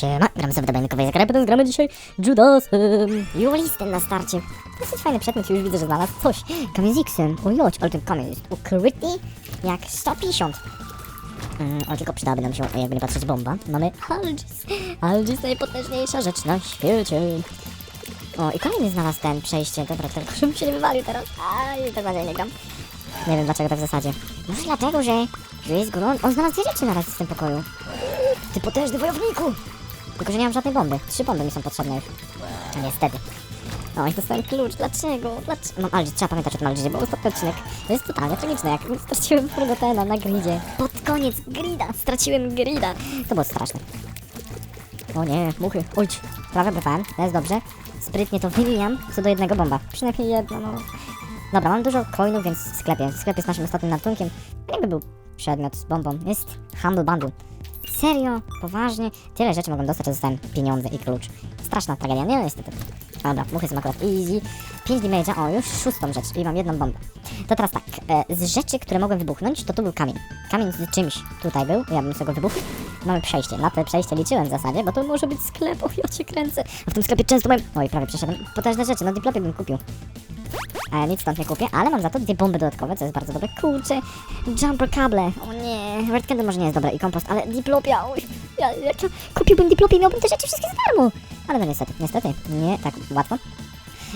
Siema, gramy sobie do bajnikowej zagramy, potem gramy dzisiaj Judasem. Julistem na starcie. Dosyć fajny przedmiot, już widzę, że znalazł coś. Kamień z X-em. O jodź, ale ten kamień jest ukryty jak 150. Mm, o, tylko przydałaby nam się, jakby nie patrzeć, bomba. Mamy Algis. Algis najpotężniejsza rzecz na świecie. O, i kolejny znalazł ten przejście. Dobra, tylko żebym się nie wywalił teraz. Aj, tak bardziej nie gram. Nie wiem dlaczego tak w zasadzie. Może dlatego, że, że jest gorąco. On znalazł dwie rzeczy na raz w tym pokoju. Ty potężny wojowniku! Tylko, że nie mam żadnej bomby. Trzy bomby mi są potrzebne już. Niestety. No i dostałem klucz. Dlaczego? Dlaczego? Mam Algis, trzeba pamiętać o tym Algisie, bo ostatni odcinek to jest totalnie tragiczne, jak straciłem Frogotena na gridzie. Pod koniec grida straciłem grida. To było straszne. O nie, muchy, ojcz. Prawie brałem, to jest dobrze. Sprytnie to wywijam, co do jednego bomba. Przynajmniej jedno, no. Dobra, mam dużo coinów, więc w sklepie. Sklep jest naszym ostatnim ratunkiem. Jakby był przedmiot z bombą. Jest Humble Bundle. Serio? Poważnie? Tyle rzeczy mogłem dostać, że dostałem pieniądze i klucz. Straszna tragedia, nie no niestety. Dobra, muchy są akurat easy. 5 damage'a, o już szóstą rzecz i mam jedną bombę. To teraz tak, e, z rzeczy, które mogłem wybuchnąć, to tu był kamień. Kamień z czymś tutaj był, ja bym sobie go wybuchł. Mamy przejście, na te przejście liczyłem w zasadzie, bo to może być sklep, o ja cię kręcę. A w tym sklepie często mam... Oj, prawie przeszedłem. Potężne rzeczy, na diplopie bym kupił. Ja nic stąd nie kupię, ale mam za to dwie bomby dodatkowe, co jest bardzo dobre. Kurczę, jumper kable. O nie, red candle może nie jest dobre i kompost, ale diplopia, oj, ja, ja kupiłbym diplopię i miałbym te rzeczy wszystkie za darmo. Ale no niestety, niestety, nie tak łatwo.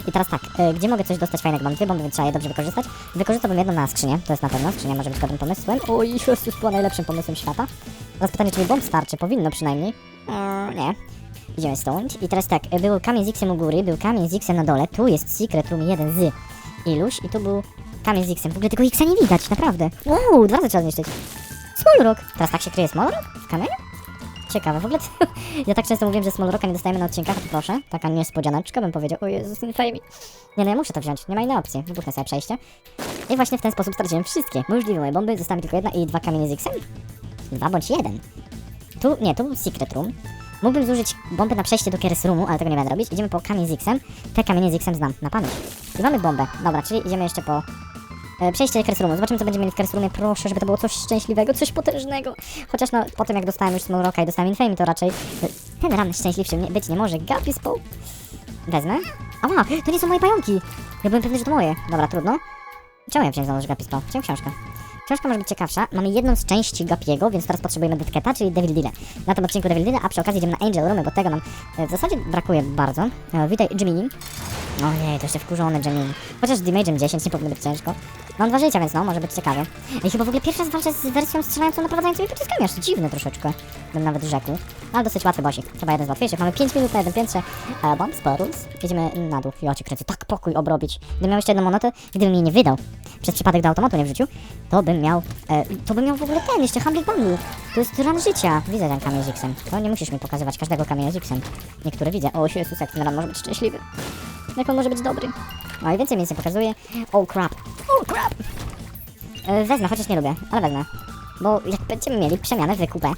I teraz tak, e, gdzie mogę coś dostać fajnego? Mam dwie bomby, więc trzeba je dobrze wykorzystać. Wykorzystałbym jedną na skrzynię, to jest na pewno, skrzynia może być dobrym pomysłem. Oj, Jezus, była najlepszym pomysłem świata. Teraz pytanie, czy mi bomb starczy? Powinno przynajmniej. Eee, nie. Idziemy stąd. I teraz tak, e, był kamień z X-em u góry, był kamień z X-em na dole, tu jest secret room 1 z iluś i tu był kamień z X-em. W ogóle tego X-a nie widać, naprawdę. Uuu, dwa razy trzeba zniszczyć. Small Rock. Teraz tak się kryje Small Rock? W kamieniu? Ciekawe, w ogóle ja tak często mówiłem, że Small Rocka nie dostajemy na odcinkach, to proszę, taka niespodzianeczka, bym powiedział, o Jezus, infame. Nie no, ja muszę to wziąć, nie ma innej opcji, wybuchnę sobie przejście. I właśnie w ten sposób straciłem wszystkie możliwe moje bomby, została mi tylko jedna i dwa kamienie z X-em. Dwa bądź jeden. Tu, nie, tu Secret Room. Mógłbym zużyć bombę na przejście do Keres Roomu, ale tego nie będę robić. Idziemy po kamień z X-em. Te kamienie z X-em znam, na pamięć. I mamy bombę. Dobra, czyli idziemy jeszcze po e, przejście do Keres Roomu. Zobaczymy, co będziemy mieli w Keres Roomie. Proszę, żeby to było coś szczęśliwego, coś potężnego. Chociaż no, po tym jak dostałem już Small Rocka i dostałem Infamy, to raczej e, ten ran szczęśliwszy nie- być nie może. Gapi Społ. Wezmę. Ała, to nie są moje pająki. Ja byłem pewny, że to moje. Dobra, trudno. Czemu ja wziąłem znowu Gapi Społ? Chciałem książkę. Książka może być ciekawsza. Mamy jedną z części Gapiego, więc teraz potrzebujemy Deadcata, czyli Devil Deal. Na tym odcinku Devil Deal, a przy okazji idziemy na Angel Roomy, bo tego nam e, w zasadzie brakuje bardzo. E, witaj, Jimmy. O nie, to jeszcze wkurzony Jimmy. Chociaż z damage'em 10 nie powinno być ciężko. Mam dwa życia, więc no, może być ciekawie. I chyba w ogóle pierwszy raz walczę z wersją strzelającą naprowadzającymi pociskami, aż dziwne troszeczkę. Bym nawet rzekł. Ale dosyć łatwy bosik. Chyba jeden z łatwiejszych. Mamy 5 minut na jednym piętrze. E, bomb Spurls. Jedziemy na dół. Ja cię kręcę. Tak pokój obrobić. Gdybym miał jeszcze jedną monetę, gdybym jej nie wydał, przez przypadek do automatu nie wrzucił, to bym miał, e, to bym miał w ogóle ten, jeszcze Humble. To jest ran życia. Widzę ten kamień z X-em. To nie musisz mi pokazywać każdego kamienia z X-em. Niektóre widzę. O, Jezus, jak ten ran może być szczęśliwy. Jak on może być dobry. No i więcej mi nie pokazuje. Oh crap. Oh crap. E, wezmę, chociaż nie lubię, ale wezmę. Bo jak będziemy mieli przemianę w kupę,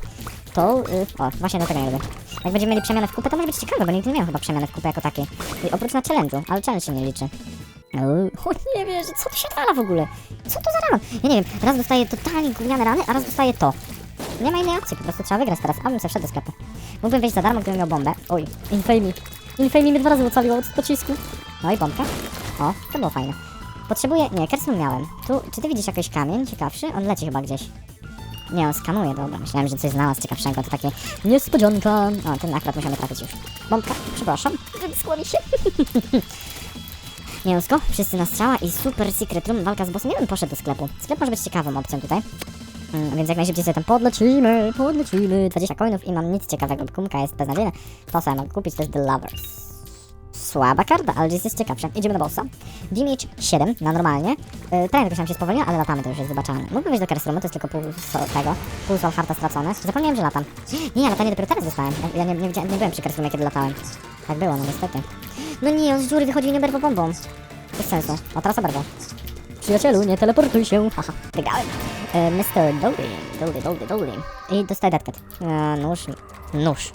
to... Y, o, właśnie do tego nie lubię. Jak będziemy mieli przemianę w kupę, to może być ciekawe, bo nigdy nie miałem chyba przemiany w kupę jako takiej. Oprócz na challenge'u, ale challenge się nie liczy. O nie wiesz, co tu się odwala w ogóle? Co to za ran? Ja nie wiem, raz dostaję totalnie gówniane rany, a raz dostaję to. Nie ma innej opcji, po prostu trzeba wygrać teraz, a bym sobie wszedł do sklepu. Mógłbym wejść za darmo, gdybym miał bombę. Oj, infamy. Infamy mnie dwa razy ocaliło od pocisku. No i bombka. O, to było fajne. Potrzebuję... Nie, kersą miałem. Tu, czy ty widzisz jakiś kamień ciekawszy? On leci chyba gdzieś. Nie, on skanuje, dobra. Myślałem, że coś znalazł ciekawszego, to takie niespodzianka. O, ten akurat musimy trafić już. Bombka, przepraszam. Wymskło mi się. Mięsko, wszyscy na strzała i super secret room, walka z bossem. Ja bym poszedł do sklepu. Sklep może być ciekawą opcją tutaj. Mm, więc jak najszybciej sobie tam podlecimy, podlecimy. 20 coinów i mam nic ciekawego. Kumka jest beznadziejna. To sobie mogę kupić, to jest The Lovers. Słaba karta, ale jest ciekawsza. Idziemy na bossa. Damage 7 na normalnie. Yy, ten jakoś nam się spowolniła, ale latamy, to już jest zobaczalne. Mógłbym wejść do Kersroomu, to jest tylko pół so, tego. Pół soul harta stracone. Zapomniałem, że latam. Nie, latanie dopiero teraz dostałem. Ja nie, nie, nie byłem przy Kersroomie, kiedy latałem. Tak było, no niestety. No nie, on z dziury wychodził nie berwo bombą. Bez sensu. O, teraz oberwał. Przyjacielu, nie teleportuj się. Haha, wygrałem. E, Mr. Dolly, Dolly, Dolly, Dolly. I dostaję deadcat. E, nóż, nóż.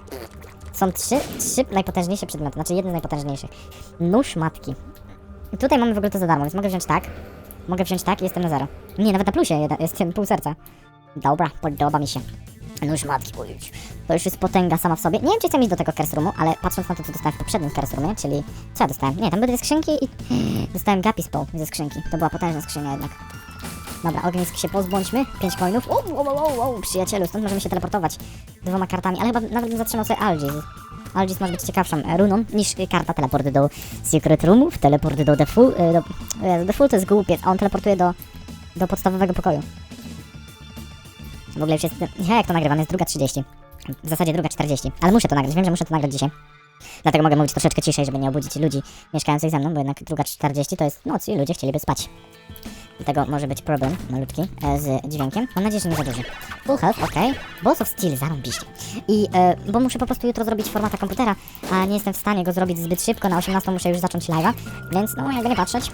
Są trzy, trzy najpotężniejsze przedmioty, znaczy jeden z najpotężniejszych. Nóż matki. Tutaj mamy w ogóle to za darmo, więc mogę wziąć tak. Mogę wziąć tak i jestem na zero. Nie, nawet na plusie jeden, jest pół serca. Dobra, podoba mi się. Nóż matki, ujść. To już jest potęga sama w sobie. Nie wiem, czy chcę iść do tego curse roomu, ale patrząc na to, co dostałem w poprzednim curse roomie, czyli... Co ja dostałem? Nie, tam były dwie skrzynki i... Dostałem Gapi Społ ze skrzynki. To była potężna skrzynia jednak. Dobra, ognisk się pozbądźmy. Pięć coinów. Wow, wow, wow, wow, przyjacielu, stąd możemy się teleportować dwoma kartami, ale chyba nawet bym zatrzymał sobie Algis. Algis może być ciekawszą e, runą niż karta teleport do Secret Roomów, teleport do Default, e, do, Default to jest głupiec, a on teleportuje do, do podstawowego pokoju. W ogóle już jest, ja jak to nagrywam, jest druga 30. W zasadzie druga 40, ale muszę to nagrać, wiem, że muszę to nagrać dzisiaj. Dlatego mogę mówić troszeczkę ciszej, żeby nie obudzić ludzi mieszkających ze mną, bo jednak druga 40 to jest noc i ludzie chcieliby spać. Dlatego może być problem malutki e, z dźwiękiem. Mam nadzieję, że nie za duży. Full health, ok. Balls of Steel, zarąbiście. I, e, bo muszę po prostu jutro zrobić formata komputera, a nie jestem w stanie go zrobić zbyt szybko. Na 18 muszę już zacząć live'a, więc no jakby nie patrzeć.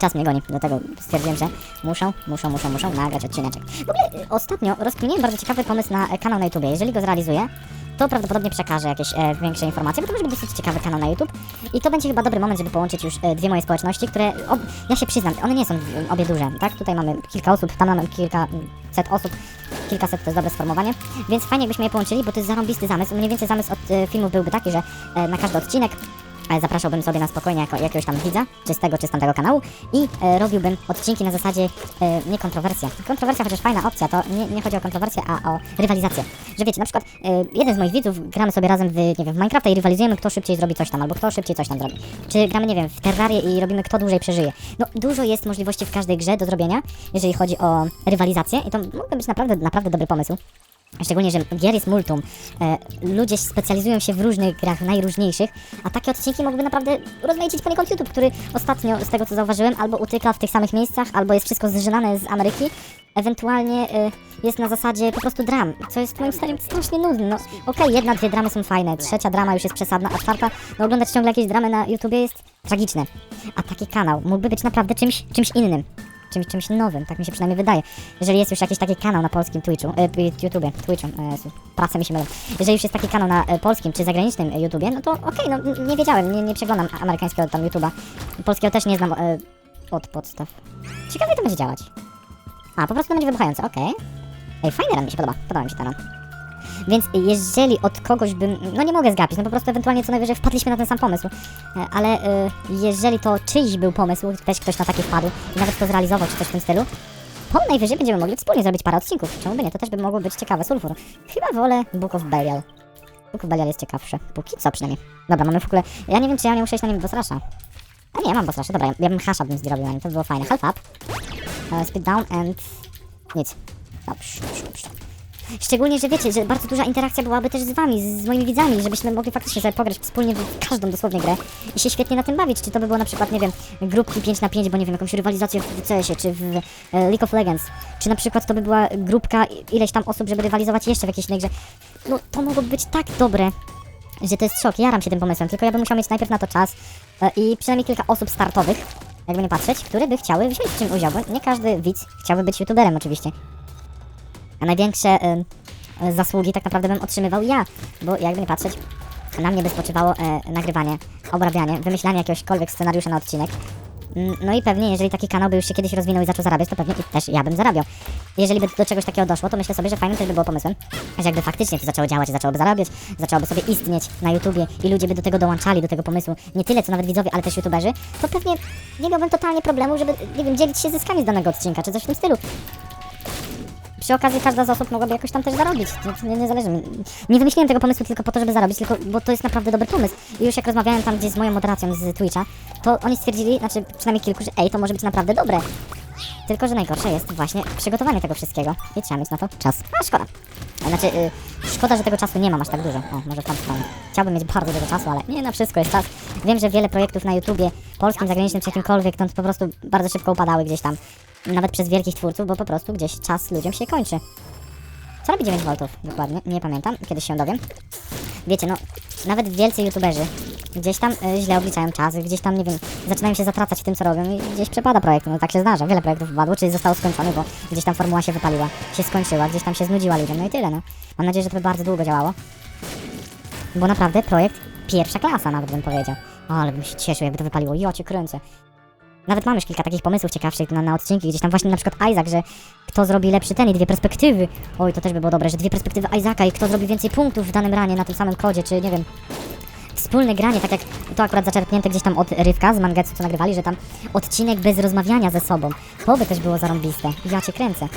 Czas mnie goni, dlatego stwierdziłem, że muszą, muszą, muszą, muszą nagrać odcineczek. W ogóle e, ostatnio rozkminiłem bardzo ciekawy pomysł na e, kanał na YouTubie. Jeżeli go zrealizuję, to prawdopodobnie przekażę jakieś e, większe informacje, bo to może być dosyć ciekawy kanał na YouTube. I to będzie chyba dobry moment, żeby połączyć już e, dwie moje społeczności, które, ob, ja się przyznam, one nie są obie duże, tak? Tutaj mamy kilka osób, tam mamy kilka set osób, kilkaset to jest dobre sformowanie, więc fajnie jakbyśmy je połączyli, bo to jest zarąbisty zamysł. Mniej więcej zamysł od e, filmów byłby taki, że e, na każdy odcinek zapraszałbym sobie na spokojnie jako, jakiegoś tam widza, czy z tego, czy z tamtego kanału i e, robiłbym odcinki na zasadzie e, nie kontrowersja. Kontrowersja chociaż fajna opcja, to nie, nie chodzi o kontrowersję, a o rywalizację. Że wiecie, na przykład e, jeden z moich widzów, gramy sobie razem w, nie wiem, w Minecrafta i rywalizujemy, kto szybciej zrobi coś tam, albo kto szybciej coś tam zrobi. Czy gramy, nie wiem, w Terrarię i robimy, kto dłużej przeżyje. No, dużo jest możliwości w każdej grze do zrobienia, jeżeli chodzi o rywalizację i to mógłby być naprawdę, naprawdę dobry pomysł. Szczególnie, że gier jest multum. E, ludzie specjalizują się w różnych grach, najróżniejszych, a takie odcinki mogłyby naprawdę rozmaicić poniekąd YouTube, który ostatnio, z tego co zauważyłem, albo utyka w tych samych miejscach, albo jest wszystko zżynane z Ameryki. Ewentualnie e, jest na zasadzie po prostu dram, co jest moim zdaniem strasznie nudne. No, okej, jedna, dwie dramy są fajne, trzecia drama już jest przesadna, a czwarta, no oglądać ciągle jakieś dramy na YouTubie jest tragiczne. A taki kanał mógłby być naprawdę czymś, czymś innym czymś, czymś nowym, tak mi się przynajmniej wydaje. Jeżeli jest już jakiś taki kanał na polskim Twitchu, e, YouTubie, Twitchu, e, mi się mylą. Jeżeli już jest taki kanał na e, polskim czy zagranicznym e, YouTubie, no to okej, no n- nie wiedziałem, nie, nie przeglądam amerykańskiego tam YouTuba. Polskiego też nie znam e, od podstaw. Ciekawie to będzie działać. A, po prostu będzie wybuchające, okej. Ej, fajny run mi się podoba, podoba mi się ten run. Więc jeżeli od kogoś bym, no nie mogę zgapić, no po prostu ewentualnie co najwyżej wpadliśmy na ten sam pomysł, E, ale e, jeżeli to czyjś był pomysł, też ktoś na taki wpadł i nawet to zrealizował czy coś w tym stylu, to najwyżej będziemy mogli wspólnie zrobić parę odcinków. Czemu by nie? To też by mogło być ciekawe. Sulfur. Chyba wolę Book of Belial. Book of Belial jest ciekawsze. Póki co przynajmniej. Dobra, mamy w ogóle... Ja nie wiem, czy ja nie muszę iść na nim boss rusha. A nie, mam boss rusha. Dobra, ja, ja bym hasha bym zrobił na nim. To by było fajne. Half up. E, speed down and... Nic. Dobrze, dobrze, dobrze. Szczególnie, że wiecie, że bardzo duża interakcja byłaby też z wami, z, moimi widzami, żebyśmy mogli faktycznie sobie pograć wspólnie w każdą dosłownie grę i się świetnie na tym bawić. Czy to by było na przykład, nie wiem, grupki 5 na 5, bo nie wiem, jakąś rywalizację w CS-ie, czy w e, League of Legends, czy na przykład to by była grupka ileś tam osób, żeby rywalizować jeszcze w jakiejś innej grze. No to mogłoby być tak dobre, że to jest szok. Jaram się tym pomysłem, tylko ja bym musiał mieć najpierw na to czas e, i przynajmniej kilka osób startowych, jakby nie patrzeć, które by chciały wziąć w czym udział, bo nie każdy widz chciałby być youtuberem oczywiście. A największe y, zasługi tak naprawdę bym otrzymywał ja, bo jakby nie patrzeć, na mnie by spoczywało e, nagrywanie, obrabianie, wymyślanie jakiegośkolwiek scenariusza na odcinek. Mm, No i pewnie, jeżeli taki kanał by już się kiedyś rozwinął i zaczął zarabiać, to pewnie też ja bym zarabiał. Jeżeli by do czegoś takiego doszło, to myślę sobie, że fajnym też by było pomysłem, że jakby faktycznie to zaczęło działać, zaczęłoby zarabiać, zaczęłoby sobie istnieć na YouTubie i ludzie by do tego dołączali, do tego pomysłu, nie tyle co nawet widzowie, ale też YouTuberzy, to pewnie nie miałbym totalnie problemu, żeby, nie wiem, dzielić się zyskami z danego odcinka, czy coś w tym stylu przy okazji każda z osób mogłaby jakoś tam też zarobić. Nie, nie, zależy mi. Nie wymyśliłem tego pomysłu tylko po to, żeby zarobić, tylko bo to jest naprawdę dobry pomysł. I już jak rozmawiałem tam gdzieś z moją moderacją z Twitcha, to oni stwierdzili, znaczy przynajmniej kilku, że ej, to może być naprawdę dobre. Tylko, że najgorsze jest właśnie przygotowanie tego wszystkiego i trzeba mieć na to czas. A szkoda. Znaczy, y, szkoda, że tego czasu nie mam aż tak dużo. O, może tam stronę. Chciałbym mieć bardzo dużo czasu, ale nie na wszystko jest czas. Wiem, że wiele projektów na YouTubie, polskim, zagranicznym czy jakimkolwiek, to po prostu bardzo szybko upadały gdzieś tam. Nawet przez wielkich twórców, bo po prostu gdzieś czas ludziom się kończy. Co robi 9 V dokładnie? Nie pamiętam, kiedyś się dowiem. Wiecie, no, nawet wielcy youtuberzy gdzieś tam y, źle obliczają czas, gdzieś tam, nie wiem, zaczynają się zatracać w tym, co robią i gdzieś przepada projekt. No tak się zdarza, wiele projektów upadło, czy zostało skończone, bo gdzieś tam formuła się wypaliła, się skończyła, gdzieś tam się znudziła ludziom, no i tyle, no. Mam nadzieję, że to by bardzo długo działało. Bo naprawdę projekt pierwsza klasa, nawet bym powiedział. Ale bym się cieszył, jakby to wypaliło. Ja cię kręcę. Nawet mam już kilka takich pomysłów ciekawszych na, na odcinki, gdzieś tam właśnie na przykład Isaac, że kto zrobi lepszy ten i dwie perspektywy. Oj, to też by było dobre, że dwie perspektywy Isaaca i kto zrobi więcej punktów w danym ranie na tym samym kodzie, czy nie wiem. Wspólne granie, tak jak to akurat zaczerpnięte gdzieś tam od Rywka z Mangetsu, co nagrywali, że tam odcinek bez rozmawiania ze sobą. To by też było zarąbiste. Ja cię kręcę.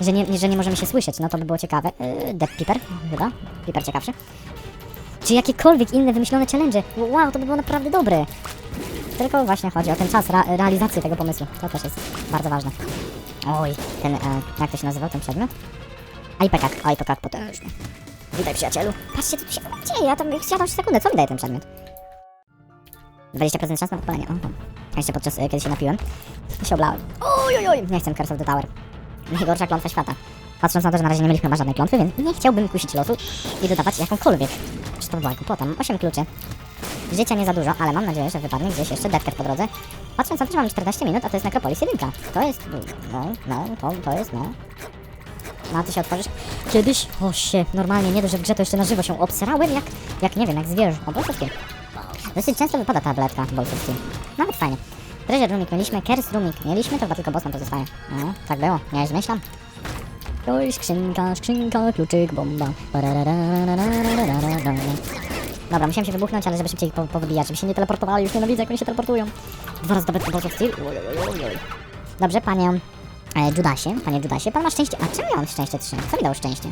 Że nie, że nie możemy się słyszeć, no to by było ciekawe. Yy, Dead Piper, chyba. Piper ciekawszy. Czy jakiekolwiek inne wymyślone challenge. Wow, to by było naprawdę dobre. Tylko właśnie chodzi o ten czas ra realizacji tego pomysłu. To też jest bardzo ważne. Oj, ten, e, jak to się nazywał ten przedmiot? Ajpekak, ajpekak potężny. Witaj przyjacielu. Patrzcie, co tu się dzieje, ja tam chciałam sekundę, co mi daje ten przedmiot? 20% szans na podpalenie, oho. Jeszcze podczas, e, kiedy się napiłem, się oblałem. Oj, oj, oj, nie chcę Curse of the Tower. Najgorsza klątwa świata. Patrząc na to, że na razie nie mieliśmy chyba żadnej klątwy, więc nie chciałbym kusić losu i dodawać jakąkolwiek. Czy to była głupota? Mam 8 kluczy. Życia nie za dużo, ale mam nadzieję, że wypadnie gdzieś jeszcze deadcat po drodze. Patrząc na to, że mam 14 minut, a to jest Necropolis 1. To jest, no, no, to, to jest, no. Na ty się otworzysz. Kiedyś, o się, normalnie, nie dość, że w grze to jeszcze na żywo się obsrałem, jak, jak nie wiem, jak zwierzę. O, bolsowski. Dosyć często wypada tabletka bolsowski. Nawet fajnie. Treasure Roomik mieliśmy, Curse Roomik mieliśmy, to chyba tylko boss nam pozostaje. No, tak było, nie zmyślam. Oj, skrzynka, skrzynka, kluczyk, bomba. Dobra, musiałem się wybuchnąć, ale żeby szybciej po, powybijać, żeby się nie teleportowali, już nienawidzę, jak oni się teleportują. Dwa razy dobry Balls of. Dobrze, panie e, Judasie, panie Judasie, pan ma szczęście. A czemu ja mam szczęście 3? Co mi dało szczęście?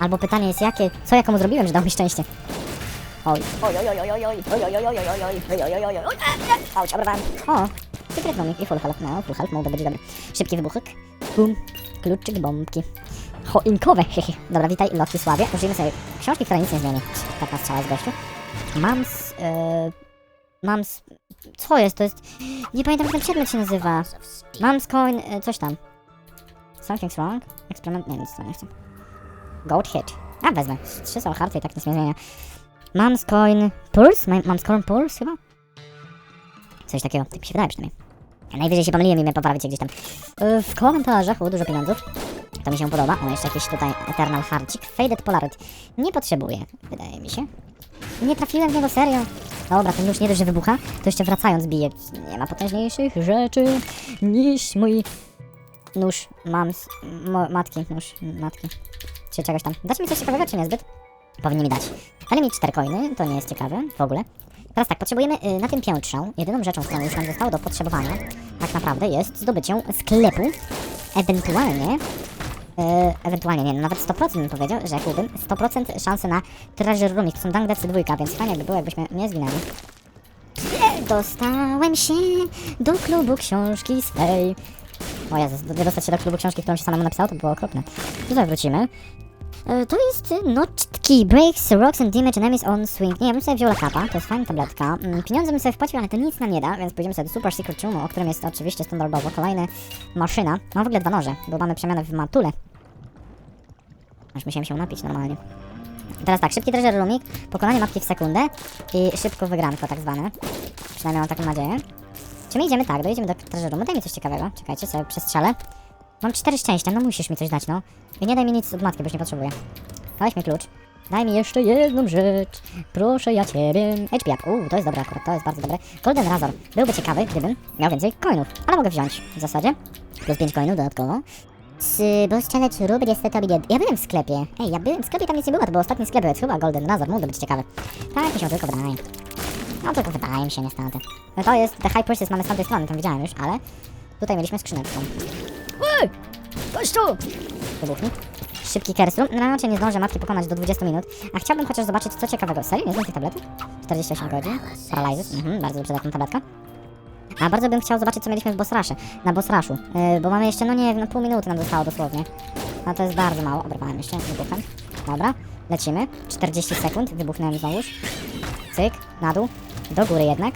Albo pytanie jest jakie, co ja komu zrobiłem, że dał mi szczęście? Oj, oj, oj, oj, oj, oj, oj, oj, oj, oj, oj, oj, oj, oj, oj, oj, oj, Auć, obrywałem. O, secret nomik i full health, no, full health, mogło być dobry. Szybki wybuchyk. Bum, kluczyk, bombki. Choinkowe. Dobra, witaj, Loki Sławie. Użyjmy sobie książki, która nic nie zmieni. Taka strzała z gościu. Mam z... Yy, mam z... Co jest? To jest... Nie pamiętam, jak ten przedmiot się nazywa. Mam z coin... Yy, coś tam. Something's wrong? Eksperyment... Nie, nic to nie chcę. Gold hit. A, wezmę. Trzy są hard i tak nic nie zmienia. Mam z coin... Pulse? Mam, mam z coin Pulse chyba? Coś takiego. Tak mi się wydaje przynajmniej. Najwyżej się pomyliłem i mnie poprawicie gdzieś tam yy, w komentarzach. O, dużo pieniądzów. To mi się podoba. O, jeszcze jakiś tutaj Eternal Hardcik. Faded Polaroid. Nie potrzebuję, wydaje mi się. Nie trafiłem w niego, serio. Dobra, ten już nie dość, że wybucha, to jeszcze wracając bije. Nie ma potężniejszych rzeczy niż mój nóż mam z mo, matki, nóż matki. Czy czegoś tam. Dacie mi coś ciekawego, czy niezbyt? Powinni mi dać. Ale mieć 4 coiny, to nie jest ciekawe w ogóle. Teraz tak, potrzebujemy y, na tym piętrze, jedyną rzeczą, którą już nam zostało do potrzebowania, tak naprawdę jest zdobycie sklepu, ewentualnie ewentualnie, nie, no nawet 100% bym powiedział, że jakbym 100% szansy na Treasure Room, to są Deathsy dwójka, więc fajnie by było, jakbyśmy nie zginęli. Dostałem się do klubu książki swej. O Jezus, do- dostać się do klubu książki, którą się samemu napisał, to było okropne. Tutaj wrócimy. E, To jest notki, breaks, rocks and damage enemies on swing. Nie, ja bym sobie wziął lakapa, to jest fajna tabletka. Mm, Pieniądze bym sobie wpłacił, ale to nic nam nie da, więc pójdziemy sobie do Super Secret Roomu, o którym jest oczywiście standardowo. Kolejna maszyna. Mam w ogóle dwa noże, bo mamy przemianę w matule. Aż musiałem się napić normalnie. Teraz tak, szybki treasure roomik, pokonanie mapki w sekundę i szybko wygranko tak zwane. Przynajmniej mam taką nadzieję. Czy my idziemy tak, dojedziemy do treasure roomu, daj mi coś ciekawego. Czekajcie, sobie przestrzelę. Mam cztery szczęścia, no musisz mi coś dać, no. I nie daj mi nic od matki, bo już nie potrzebuję. Dałeś mi klucz. Daj mi jeszcze jedną rzecz. Proszę ja ciebie. HP up. Uuu, to jest dobre akurat, to jest bardzo dobre. Golden Razor. Byłby ciekawy, gdybym miał więcej coinów. Ale mogę wziąć w zasadzie. Plus 5 coinów dodatkowo. Z Boss Challenge Ruby niestety obie Ja byłem w sklepie. Ej, ja byłem w sklepie, tam nic nie było, to był ostatni sklep, więc chyba Golden Razor mógłby być ciekawy. Tak mi się tylko wydaje. No tylko wydaje mi się niestety. No to jest, The High Priestess mamy z tamtej strony, tam widziałem już, ale tutaj mieliśmy skrzyneczkę. Ej! Chodź tu! Wybuchnij. Szybki kerstrum. No raczej nie zdążę matki pokonać do 20 minut. A chciałbym chociaż zobaczyć co ciekawego. Serio? Nie znam tej tablety? 48 godzin. Paralyzes. Mhm, bardzo przydatna tabletka. A bardzo bym chciał zobaczyć co mieliśmy w boss rushie. Na boss rushu. Yy, bo mamy jeszcze, no nie wiem, no pół minuty nam zostało dosłownie. No to jest bardzo mało. Obrywałem jeszcze wybuchem. Dobra. Lecimy. 40 sekund. Wybuchnąłem znowuż. Cyk. Na dół. Do góry jednak.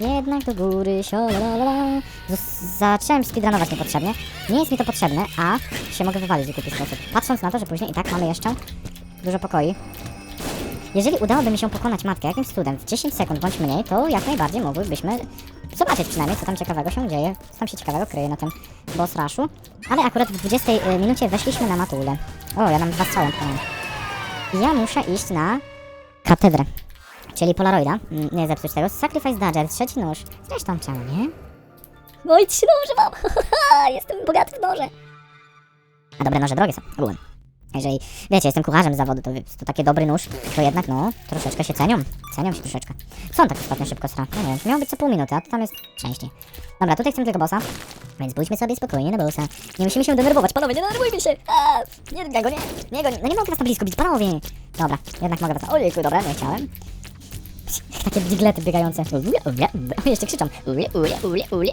Jednak do góry, siolala. Zacząłem speedrunować niepotrzebnie. Nie jest mi to potrzebne, a się mogę wywalić w głupi sposób. Patrząc na to, że później i tak mamy jeszcze dużo pokoi. Jeżeli udałoby mi się pokonać matkę jakimś cudem w 10 sekund bądź mniej, to jak najbardziej mogłybyśmy zobaczyć przynajmniej, co tam ciekawego się dzieje, co tam się ciekawego kryje na tym boss rushu. Ale akurat w 20 y, minucie weszliśmy na matulę. O, ja mam dwa strzały. Ja muszę iść na katedrę. Czyli Polaroida. Mm, Nie zepsuć tego. Sacrifice Dodger, trzeci nóż. Zresztą czemu, nie? No i trzy noże mam! Jestem bogaty w noże. A dobre noże drogie są, ogółem. Jeżeli, wiecie, jestem kucharzem z zawodu, to, to taki dobry nóż, to jednak, no, troszeczkę się cenią. Cenią się troszeczkę. On tak ostatnio szybko sra? No nie wiem, miało być co pół minuty, a to tam jest częściej. Dobra, tutaj chcemy tylko bossa, więc pójdźmy sobie spokojnie na bossa. Nie musimy się denerwować, panowie, nie denerwujmy się! A, nie, nie go, nie, nie go, nie, no nie mogę was na blisko bić, panowie! Dobra, jednak mogę was, ojejku, dobra, nie chciałem. Takie diglety biegające. Jeszcze krzyczą. Ule, ule, ule, ule.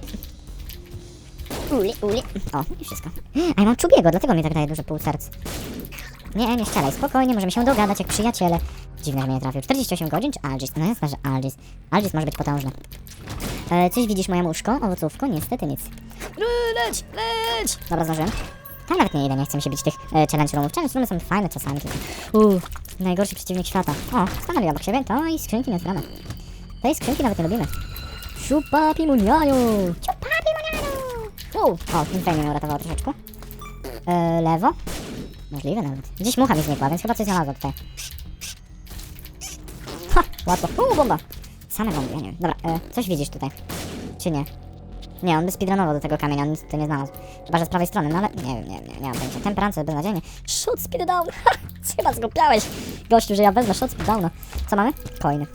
Ule, ule. O, i wszystko. A ja mam czugiego, dlatego mi tak daje dużo pół serc. Nie, nie strzelaj, spokojnie, możemy się dogadać jak przyjaciele. Dziwne, mnie nie trafił. 48 godzin czy Algis? No jasne, że Algis. Algis może być potężny. E, coś widzisz, moja muszko? Owocówko? Niestety nic. Leć, leć! Dobra, zdążyłem. Tam nawet nie idę, nie chcę się bić tych e, challenge roomów. Challenge roomy są fajne czasami. Uuu, najgorszy przeciwnik świata. O, stanęli obok siebie, to i skrzynki nie zgrane. Tej skrzynki nawet nie lubimy. Ciupapi muniają! Ciupapi muniają! Uuu, o, infamie mnie uratowało troszeczkę. E, lewo? Możliwe nawet. Gdzieś mucha mi znikła, więc chyba coś znalazła tutaj. Ha, łatwo. Uuu, bomba! Same bomby, ja nie wiem. Dobra, e, coś widzisz tutaj. Czy nie? Nie, on by speedrunował do tego kamienia, on nic nie znalazł. Chyba, że z prawej strony, no ale nie wiem, nie nie, nie mam pojęcia. Temperance beznadziejnie. Shot speed down! Ha! Chyba zgłupiałeś, gościu, że ja wezmę shot speed downa. Co mamy? Coiny.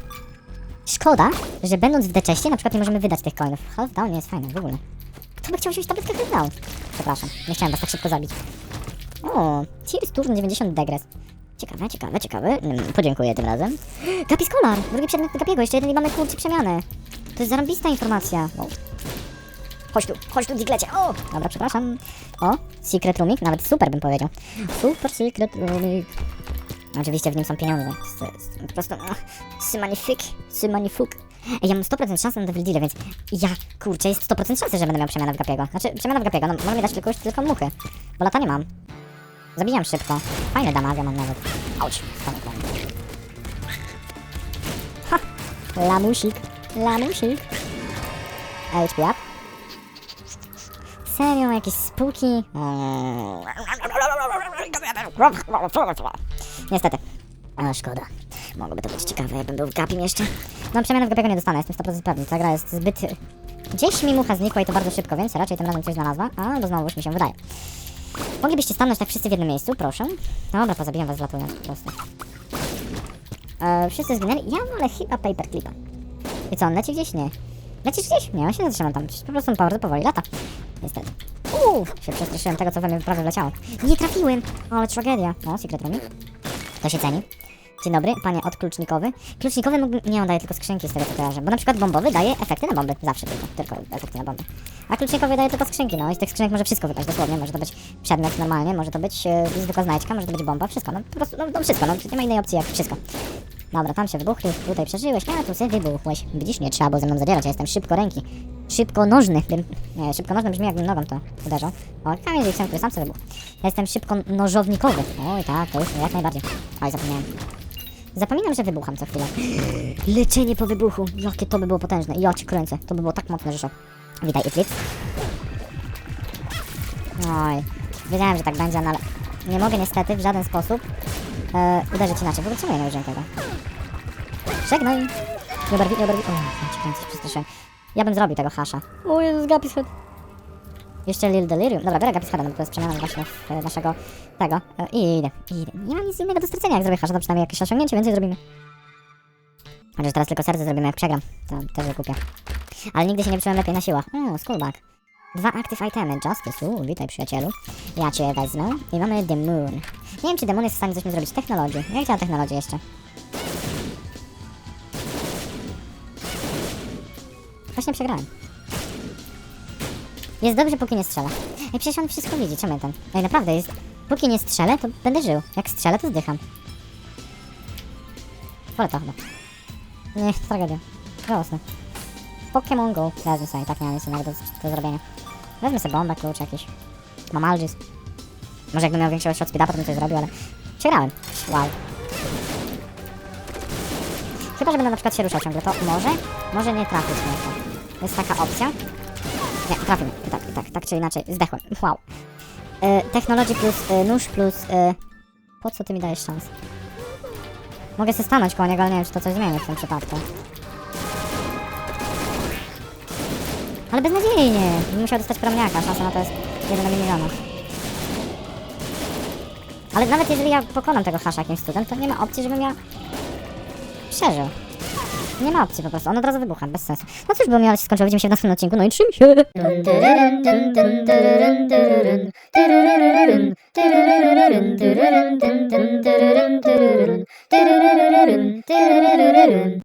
Szkoda, że będąc w deczeście na przykład nie możemy wydać tych coinów. Half down nie jest fajne, w ogóle. Kto by chciał wziąć tabletkę half down? Przepraszam, nie chciałem was tak szybko zabić. O, Tears Turn 90 Degres. Ciekawe, ciekawe, ciekawe. Mm, Podziękuję tym razem. Gapis Kolar! Drugi przedmiot Gapiego, jeszcze jeden i mamy kurczę przemianę. To jest zarąbista informacja. Wow. Chodź tu, chodź tu, Diglecie. O! Dobra, przepraszam. O, Secret Roomik, nawet super bym powiedział. Super Secret Roomik. Oczywiście w nim są pieniądze. S- Po prostu, no, c'est magnifique, c'est magnifique. Ej, ja mam 100% szansy na Devil więc ja, kurczę, jest 100% szansy, że będę miał przemianę w Gapiego. Znaczy, przemiana w Gapiego, no może mi dać tylko tylko muchy. Bo lata nie mam. Zabijam szybko. Fajny damaga mam nawet. Auć, koń. Ha! Lamusik, lamusik. HP up. Serio, jakieś spółki? Niestety. A, szkoda. Mogłoby to być ciekawe, jakbym był w Gapim jeszcze. No, przemiany w Gapiego nie dostanę, jestem 100% pewny. Ta gra jest zbyt... Gdzieś mi mucha znikła i to bardzo szybko, więc raczej tym razem coś znalazła. A, bo znowu już mi się wydaje. Moglibyście stanąć tak wszyscy w jednym miejscu, proszę? Dobra, pozabijam was wlatując po prostu. E, wszyscy zginęli? Ja wolę chyba paperclipa. I co, on leci gdzieś? Nie. Lecisz gdzieś? Nie, on się zatrzymał tam. Po prostu on bardzo powoli lata. Niestety. Uuu, się przestraszyłem tego, co we mnie prawie wleciało. Nie trafiłem! Ale tragedia. O, secret roomie. To się ceni. Dzień dobry, panie odklucznikowy. Klucznikowy mógłby... Nie, on daje tylko skrzynki z tego co kojarzę. Bo na przykład bombowy daje efekty na bomby. Zawsze tylko. Tylko efekty na bomby. A klucznikowy daje tylko skrzynki, no i z tych skrzynek może wszystko wypaść, dosłownie. Może to być przedmiot normalnie, może to być e, zwykła znajdźka, może to być bomba, wszystko. No po prostu, no, no wszystko, no nie ma innej opcji jak wszystko. Dobra, tam się wybuchli, tutaj przeżyłeś, a tu sobie wybuchłeś. Widzisz, nie trzeba było ze mną zadzierać, ja jestem szybko ręki. Szybko nożny, bym... Nie, szybko nożny brzmi jakbym nogą to uderzał. O, kamień z który sam sobie wybuchł. Ja jestem szybko nożownikowy. Oj tak, to już jak najbardziej. Oj, zapomniałem. Zapominam, że wybucham co chwilę. Leczenie po wybuchu. Jakie to by było potężne. Ja ci kręcę. To by było tak mocne, że. Witaj, Eclipse. Oj, wiedziałem, że tak będzie, no ale nie mogę niestety w żaden sposób e, uderzyć inaczej. W ogóle czemu ja nie użyłem tego? Żegnaj! Nie oberwi, nie. O, ja ci kręcę, się przestraszyłem. Ja bym zrobił tego hasza. O Jezus, Gapis Head. Jeszcze Lil Delirium. Dobra, biorę Gapis Heada, bo to jest przemiana właśnie w, e, naszego tego. E, I idę, idę. Nie mam nic innego do stracenia, jak zrobię hasza, to przynajmniej jakieś osiągnięcie, więcej zrobimy. Chociaż teraz tylko serce zrobimy, jak przegram. To też kupię. Ale nigdy się nie czułem lepiej na siłach. O, skullback. Dwa active itemy, Justice, u, witaj przyjacielu. Ja cię wezmę. I mamy The Moon. Nie wiem, czy The Moon jest w stanie coś mi zrobić. Technology. Jak działa technology jeszcze? Właśnie przegrałem. Jest dobrze, póki nie strzelę. Ej, przecież on wszystko widzi, czemu ten? Ej, naprawdę jest... Póki nie strzelę, to będę żył. Jak strzelę, to zdycham. Wolę to chyba. Nie, tragedia. Żałosne. Pokémon Go. Wezmę sobie, tak nie mam nic innego do, do zrobienia. Wezmę sobie bombę, klucz jakiś. Mam Algis. Może jakbym miał większego shot speeda, to bym coś zrobił, ale... Przegrałem. Wow. Chyba, że będę na przykład się ruszał ciągle, to może, może nie trafić na to. Jest taka opcja. Nie, trafił. I tak, tak, tak czy inaczej. Zdechłem. Wow. Technology plus e, nóż plus... E, po co ty mi dajesz szans? Mogę się stanąć koło niego, ale nie wiem, czy to coś zmieni w tym przypadku. Ale beznadziejnie. Musiał dostać promniaka, szansa na to jest 1 na miliona. Ale nawet jeżeli ja pokonam tego hasza jakimś cudem, to nie ma opcji, żebym ja przeżył. Nie ma opcji po prostu, on od razu wybucha, bez sensu. No cóż, bo miało się skończyło, widzimy się w następnym odcinku, no i czym się?